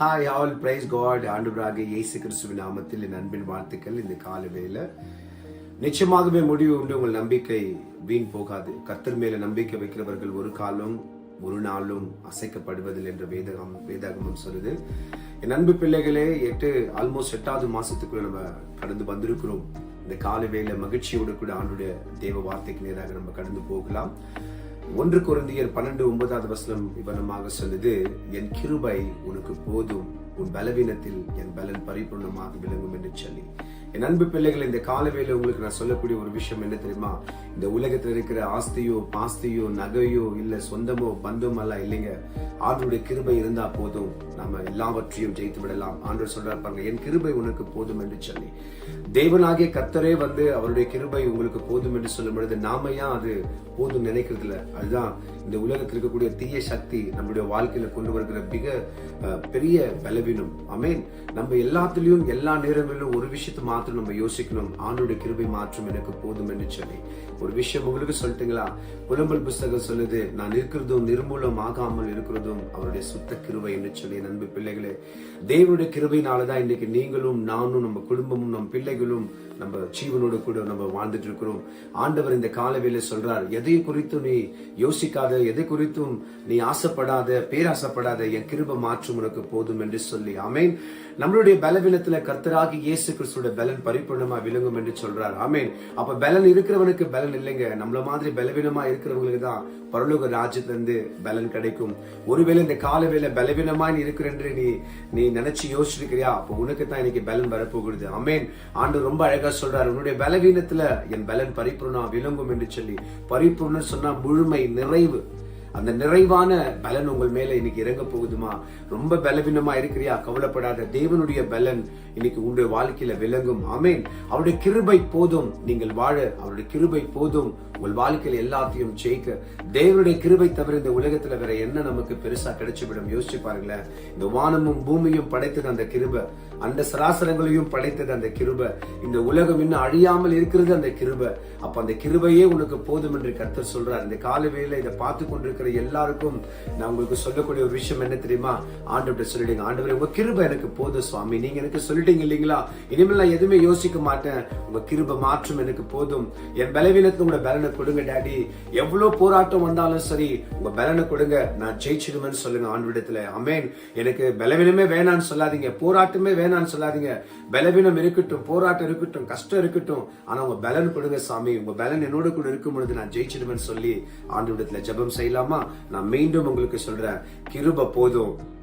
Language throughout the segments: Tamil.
ஹாய் ஆல் பிரைஸ் காட் ஆண்டுபராக இயேசு கிறிஸ்துவின் நாமத்தில் என் அன்பின் வாழ்த்துக்கள். இந்த கால வேலை நிச்சயமாகவே முடிவு உண்டு. உங்கள் நம்பிக்கை வீண் போகாது. கத்தர் மேல நம்பிக்கை வைக்கிறவர்கள் ஒரு காலம் ஒரு நாளும் அசைக்கப்படுவதில் என்ற வேதகம் வேதாகமம் சொல்லுது. என் அன்பு பிள்ளைகளே எட்டு ஆல்மோஸ்ட் எட்டாவது மாசத்துக்குள்ள நம்ம கடந்து வந்திருக்கிறோம். இந்த கால வேளை மகிழ்ச்சியோடு கூட ஆண்டுடைய தேவ வார்த்தைக்கு நேராக நம்ம கடந்து போகலாம். ஒன்று குருந்தியர் பன்னெண்டு ஒன்பதாவது வசனம் விவரமாக சொல்லுது என் கிருபை உனக்கு போதும். உன் பலவீனத்தில் என் பலன் பரிபூர்ணமாக விளங்கும் என்று சொல்லி. என் அன்பு பிள்ளைகள் இந்த காலவேளை உங்களுக்கு நான் சொல்லக்கூடிய ஒரு விஷயம் என்ன தெரியுமா? இந்த உலகத்தில் இருக்கிற ஆஸ்தியோ பாஸ்தியோ நகையோ இல்ல சொந்தமோ பந்தமோ எல்லாம் இல்லைங்க. ஆண்டருடைய கிருபை இருந்தா போதும். நம்ம எல்லாவற்றையும் ஜெயித்து விடலாம். ஆண்டவர் சொல்றாரு பாருங்க என் கிருபை உனக்கு போதும் என்று சொல்லி. தேவனாகிய கத்தரே வந்து அவருடைய கிருபை உங்களுக்கு போதும் என்று சொல்லும் பொழுது நாம ஏன் அது போதும் நினைக்கிறது இல்ல அதுதான் இந்த உலகத்தில் இருக்கக்கூடிய தீய சக்தி நம்முடைய வாழ்க்கையில கொண்டு வருகிற மிக பெரிய பலவீனம் அமேன் நம்ம எல்லாத்துலயும் எல்லா நேரங்களிலும் ஒரு விஷயத்தை மாத்திரம் நம்ம யோசிக்கணும். ஆண்டோட கிருபை மாற்றம் எனக்கு போதும் என்று சொல்லி. ஒரு விஷயம் உங்களுக்கு சொல்லட்டுங்களா? புலம்பல் புஸ்தகம் சொல்லுது நான் இருக்கிறதும் நிர்மூலம் ஆகாமல் இருக்கிறதும் அவருடைய சுத்த கிருபை என்று சொல்லி நண்பு பிள்ளைகளே. தேவனுடைய கிருபையினாலதான் இன்னைக்கு நீங்களும் நானும் நம்ம குடும்பமும் நம் பிள்ளைகளும் நம்ம ஜீவனோடு கூட நம்ம வாழ்ந்துட்டு இருக்கிறோம் ஆண்டவர் இந்த காலவேளை சொல்றார் எதை குறித்தும் நீ யோசிக்காத எதை குறித்தும் நீ ஆசைப்படாத பேராசைப்படாத என் கிருப மாற்றம் உனக்கு போதும் என்று சொல்லி. ஆமேன். நம்மளுடைய பலவீனத்துல கர்த்தராகி இயேசு கிறிஸ்துவோட பலன் பரிபூர்ணமா விளங்கும் என்று சொல்றார். ஆமேன். அப்ப பலன் இருக்கிறவனுக்கு பலன் இல்லைங்க. நம்மள மாதிரி பலவீனமா இருக்கிறவங்களுக்கு தான் பரலோக ராஜ்யத்திலிருந்து பலன் கிடைக்கும். ஒருவேளை இந்த காலவேளை பலவீனமா நீ இருக்கிற என்று நீ நீ நினைச்சு யோசிச்சிருக்கிறியா? அப்ப உனக்கு தான் இன்னைக்கு பலன் வரப்போகிறது ஆமேன். ஆண்டு ரொம்ப அழகா சொல்றாரு உன்னுடைய பலவீனத்துல என் பலன் பரிபூர்ணா விளங்கும் என்று சொல்லி பரிபூர்ணம் சொன்னா முழுமை நிறைவு. அந்த நிறைவான பலன் உங்கள் மேல இன்னைக்கு இறங்க போகுதுமா? ரொம்ப பலவீனமா இருக்கிறியா? கவலைப்படாத தேவனுடைய பலன் இன்னைக்கு உங்களுடைய வாழ்க்கையில விளங்கும். ஆமேன். அவருடைய கிருபை போதும். நீங்கள் வாழ அவருடைய கிருபை போதும். உங்கள் வாழ்க்கையில எல்லாத்தையும் ஜெயிக்க. தேவனுடைய கிருபை தவிர இந்த உலகத்துல வேற என்ன நமக்கு பெருசா கிடைச்சுவிடும்? யோசிச்சு பாருங்களேன். இந்த வானமும் பூமியும் படைத்தது அந்த கிருபை. அந்த சராசரங்களையும் படைத்தது அந்த கிருபை. இந்த உலகம் இன்னும் அழியாமல் இருக்கிறது அந்த கிருபை. அப்ப அந்த கிருபையே உனக்கு போதும் என்று கர்த்தர் சொல்றார். இந்த காலவேளை இதை பார்த்து இருக்கிற எல்லாருக்கும் நான் உங்களுக்கு சொல்லக்கூடிய ஒரு விஷயம் என்ன தெரியுமா? ஆண்டவர்கிட்ட சொல்லிடுங்க. ஆண்டவரே உங்க கிருப எனக்கு போதும் சுவாமி. நீங்க எனக்கு சொல்லிட்டீங்க இல்லைங்களா? இனிமேல் நான் எதுவுமே யோசிக்க மாட்டேன். உங்க கிருப மாற்றம் எனக்கு போதும். என் பலவீனத்துக்கு உங்களோட பலனை கொடுங்க டாடி. எவ்வளவு போராட்டம் வந்தாலும் சரி உங்க பலனை கொடுங்க. நான் ஜெயிச்சிடுவேன்னு சொல்லுங்க ஆண்டவிடத்துல அமேன் எனக்கு பலவீனமே வேணான்னு சொல்லாதீங்க. போராட்டமே வேணான்னு சொல்லாதீங்க. பலவீனம் இருக்கட்டும் போராட்டம் இருக்கட்டும் கஷ்டம் இருக்கட்டும் ஆனா உங்க பலன் கொடுங்க சாமி. உங்க பலன் என்னோட கூட இருக்கும் பொழுது நான் ஜெயிச்சிடுவேன்னு சொல்லி ஆண்டவிடத்துல ஜெபம் செய்யலாம்? நான் மீண்டும் உங்களுக்கு சொல்றேன் கிருப போதும்.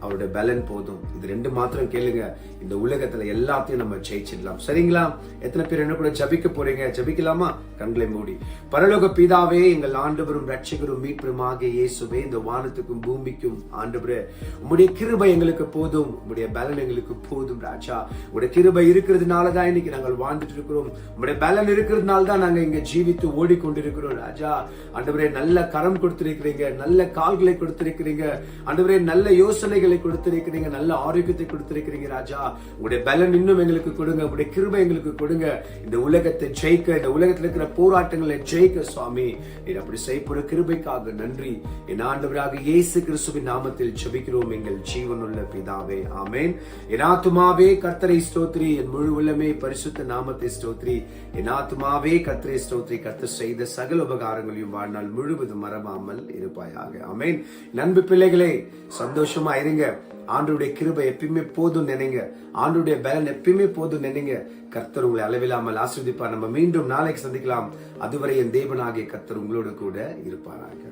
அவருடைய பலன் போதும். இது ரெண்டு மாத்திரம் கேளுங்க. இந்த உலகத்துல எல்லாத்தையும் நம்ம ஜெயிச்சிடலாம். சரிங்களா? எத்தனை பேர் என்ன கூட ஜபிக்க போறீங்க? ஜபிக்கலாமா? கண்களை மூடி. பரலோக பிதாவே எங்கள் ஆண்டவரும் ரட்சகரும் மீட்பருமாக இயேசுவே இந்த வானத்துக்கும் பூமிக்கும் ஆண்டவரே உங்களுடைய கிருபை எங்களுக்கு போதும். உங்களுடைய பலன் எங்களுக்கு போதும் ராஜா. உடைய கிருபை இருக்கிறதுனால தான் இன்னைக்கு நாங்கள் வாழ்ந்துட்டு இருக்கிறோம். உங்களுடைய பலன் இருக்கிறதுனால தான் நாங்க இங்க ஜீவித்து ஓடிக்கொண்டிருக்கிறோம் ராஜா. ஆண்டவரே நல்ல கரம் கொடுத்திருக்கிறீங்க. நல்ல கால்களை கொடுத்திருக்கிறீங்க. ஆண்டவரே நல்ல யோசனைகள் கொடுத்திருக்கிறீங்க நல்ல ஆரோக்கியத்தை கொடுத்திருக்கிறீங்க ராஜா. உங்களுடைய பலன் இன்னும் எங்களுக்கு கொடுங்க உங்களுடைய கிருபை எங்களுக்கு கொடுங்க. இந்த உலகத்தை ஜெயிக்க இந்த உலகத்தில் இருக்கிற போராட்டங்களை ஜெயிக்க சுவாமி. நீ அப்படி செய்யப்படுற கிருபைக்காக நன்றி. என் ஆண்டவராக இயேசு கிறிஸ்துவின் நாமத்தில் ஜபிக்கிறோம் எங்கள் ஜீவனுள்ள பிதாவே. ஆமேன். என் ஆத்துமாவே கர்த்தரை ஸ்தோத்ரி. என் முழு உள்ளமே பரிசுத்த நாமத்தை ஸ்தோத்ரி. என் ஆத்துமாவே கர்த்தரை ஸ்தோத்ரி. கர்த்தர் செய்த சகல உபகாரங்களையும் வாழ்நாள் முழுவதும் மறவாமல் இருப்பாயாக. ஆமேன். நண்பு பிள்ளைகளே சந்தோஷமா இருங்க. ஆண்டுடைய கிருபை எப்பயுமே போதும் நினைங்க. ஆண்டுடைய பலன் எப்பயுமே போதும் நினைங்க. கர்த்தர் உங்களை அளவில்லாமல் ஆஸ்வதிப்பார் நம்ம மீண்டும் நாளைக்கு சந்திக்கலாம். அதுவரை என் தேவனாகிய கர்த்தர் உங்களோட கூட இருப்பாராக.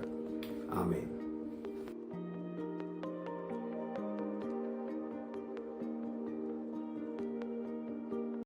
ஆமேன்.